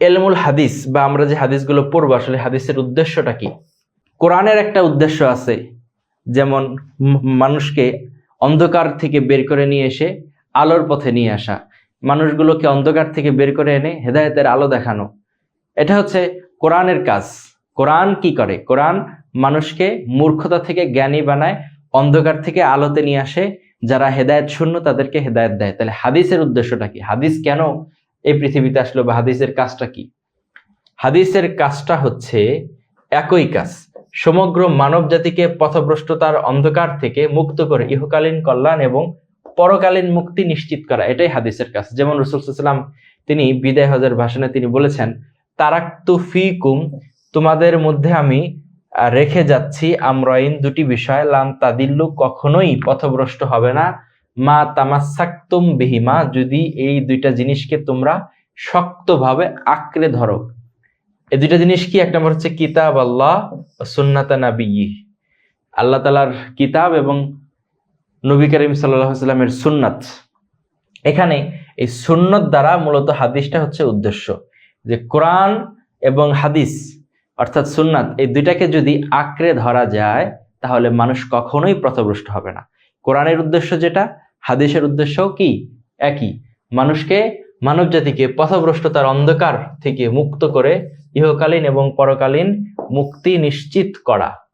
এলমুল হাদিস বা আমরা যে হাদিসগুলো পড়ব, আসলে হাদিসের উদ্দেশ্যটা কি? কোরআনের একটা উদ্দেশ্য আছে, যেমন মানুষকে অন্ধকার থেকে বের করে নিয়ে এসে আলোর পথে নিয়ে আসা। মানুষগুলোকে অন্ধকার থেকে বের করে এনে হেদায়েতের আলো দেখানো। এটা হচ্ছে কোরআনের কাজ। কোরআন কি করে? কোরআন মানুষকে মূর্খতা থেকে জ্ঞানী বানায়, অন্ধকার থেকে আলোতে নিয়ে আসে। যারা হেদায়েত শূন্য তাদেরকে হেদায়েত দেয়। তাহলে হাদিসের উদ্দেশ্যটা কি? হাদিস কেন এই পৃথিবীতে আসলো বা হাদিসের কাজটা কি? হাদিসের কাজটা হচ্ছে একই কাজ। সমগ্র মানব জাতিকে পথভ্রষ্টতার অন্ধকার থেকে মুক্ত করে ইহকালীন কল্যাণ এবং পরকালীন মুক্তি নিশ্চিত করা, এটাই হাদিসের কাজ। যেমন রসুলাম তিনি বিদায় হজের ভাষণে তিনি বলেছেন, তারাক্তু ফিকুম, তোমাদের মধ্যে আমি রেখে যাচ্ছি আমরাইন দুটি বিষয় লাম তাদিল্লু কখনোই পথভ্রষ্ট হবে না মা তামাসাক্তুম বিহিমা, যদি এই দুইটা জিনিসকে তোমরা শক্তভাবে আঁকড়ে ধরো। এই দুইটা জিনিস কি? এক নম্বর হচ্ছে কিতাব আল্লাহ ও সুন্নাতা নাবি আল্লাহ তালার কিতাব এবং নবী করিম সাল্লামের সুন্নাত। এখানে এই সুন্নত দ্বারা মূলত হাদিসটা হচ্ছে উদ্দেশ্য যে কোরআন এবং হাদিস অর্থাৎ সুন্নাত এই দুইটাকে যদি আঁকড়ে ধরা যায়, তাহলে মানুষ কখনোই পথভ্রষ্ট হবে না। কোরআনের উদ্দেশ্য যেটা, হাদিসের উদ্দেশ্য কি? একই। মানুষকে মানব জাতিকে পথভ্রষ্টতার অন্ধকার থেকে মুক্ত করে ইহকালীন এবং পরকালীন মুক্তি নিশ্চিত করা।